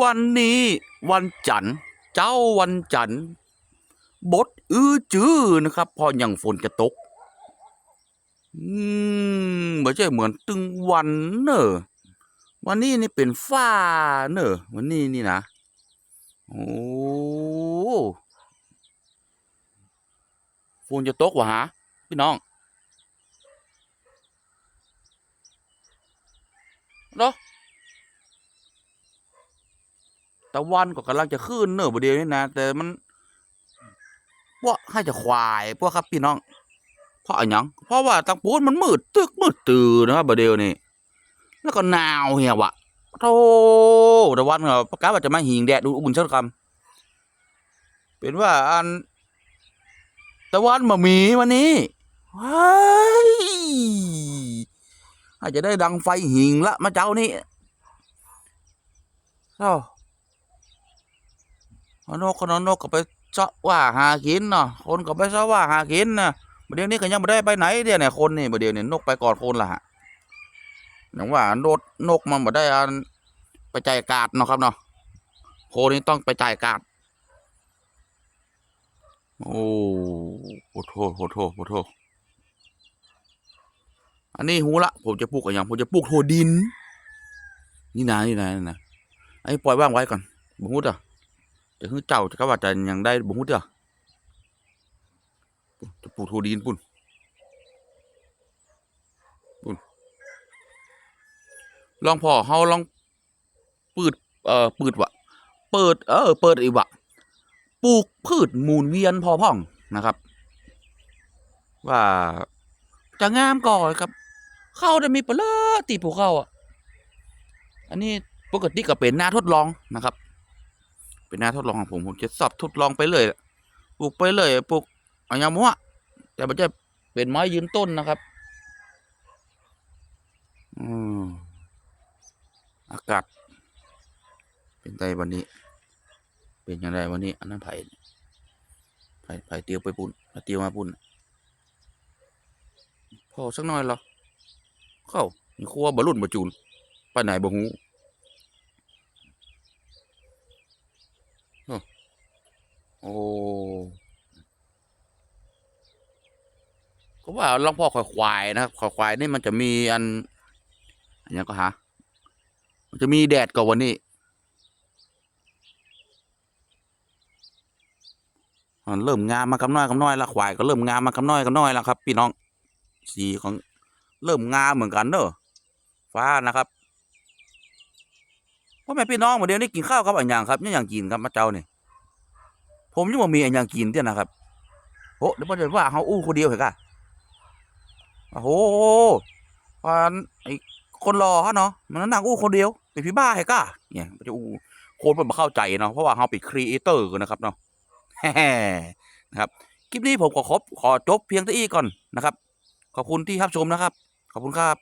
วันนี้วันจันทร์เจ้าวันจันทร์บดอื้อจื้อนะครับ พออย่างฝนจะตก อืมไม่ใช่เหมือนตึงวันเนอะวันนี้นี่เป็นฟ้าเนอะวันนี้นี่นะ โอ้ฝนจะตกวะฮะพี่น้องเนาะ ตะวันก็กำลังจะขึ้นเนอะประเดี๋ยวนี้นะแต่มันพวกให้จะควายพวกครับพี่น้อง เพราะอะไรยังเพราะว่าตังปูนมันมืดตึกมืดตื่นนะครับประเดี๋ยวนี้แล้วก็หนาวเหี่ยวอะโธ่ตะวันก็ประกาศว่าจะมาหิงแดดดูอุ่นเช่นคำเป็นว่าอันตะวันมามีวันนี้ว้ายอาจจะได้ดังไฟหิงละมาเจ้านี่เอ้า นกก็นนนกก็ไปเจาะว่าหากินเนาะคนก็ไปเจาะว่าหากินนะประเดี๋ยวนี้ก็ยังไม่ได้ไปไหนเดี๋ยวเนี่ยคนนี่ประเดี๋ยวนี้นกไปก่อนคนละฮะอย่างว่านดนกมันบ่ได้อันไปจ่ายกาดเนาะครับเนาะโคนนี้ต้องไปจ่ายกาดโอ้โหโทษโหโทษโหโทษอันนี้หูละ ผมจะปลูกอะไรอย่างผมจะปลูกโทดิน นี่นะนี่นะนี่นะไอ้ปล่อยว่างไว้ก่อนบุหุดอะ จะคือเจ้าจะก็ว่าจะยังได้บุหุดอะจะปลูกโทดินปุ่นปุ่นลองพอเฮาลองปืดเอ่อปืดวะเปิดเออเปิดอีกวะปลูกพืชหมุนเวียนพอพ่องนะครับ ว่าจะงามก่อนครับ เข้าได้มีปลือตีผูเข้าอะ อันนี้ปกติก็เป็นหน้าทดลองนะครับ เป็นหน้าทดลองของผมผมจะสอบทดลองไปเลยปลูกไปเลยปลูกอะไรอย่ามัวแต่มันจะเป็นไม้ยืนต้นนะครับอืมอากาศเป็นไงวันนี้ เป็นยังไงวันนี้ อันนั้นไผ่ไผ่ไผ่เตียวไปปุ่นเตียวมาปุ่นพอสักหน่อยเหรอเข้ามีครัวบรุ่นบจูนไปไหนบ่ฮู้โอ้ โอ้ก็ว่าลองพ่อข่อยควายนะครับข่อยควายนี่มันจะมีอันอันนี้ก็หามันจะมีแดดกว่าวันนี้อ่าเริ่มงามมากำน้อยกำน้อยละควายก็เริ่มงามมากำน้อยกำน้อยแล้วครับ พี่น้องสีของเริ่มงามเหมือนกันเนอะฟ้านะครับพ่อแม่พี่น้องเมื่อเดียวนี้กินข้าวครับอันอย่างครับนี่อย่างกินครับมาเจ้านี่ ผมยังบ่มีอันย่างกินเตี้ยนะครับโอ้เดี๋ยวพ่อจะว่าเขาอู้คนเดียวเหรอกะโอ้โหอันไอคนรอฮะเนาะมันนั่งอู้คนเดียวเป็นพี่บ้าเหรอกะเนี่ยมันจะอู้คนมันมาเข้าใจเนาะเพราะว่าเขาเป็นครีเอเตอร์นะครับเนาะแฮ่นะครับคลิปนี้ผมขอครบขอจบเพียงเท่านี้ก่อนนะครับ ขอบคุณที่รับชมนะครับ ขอบคุณครับ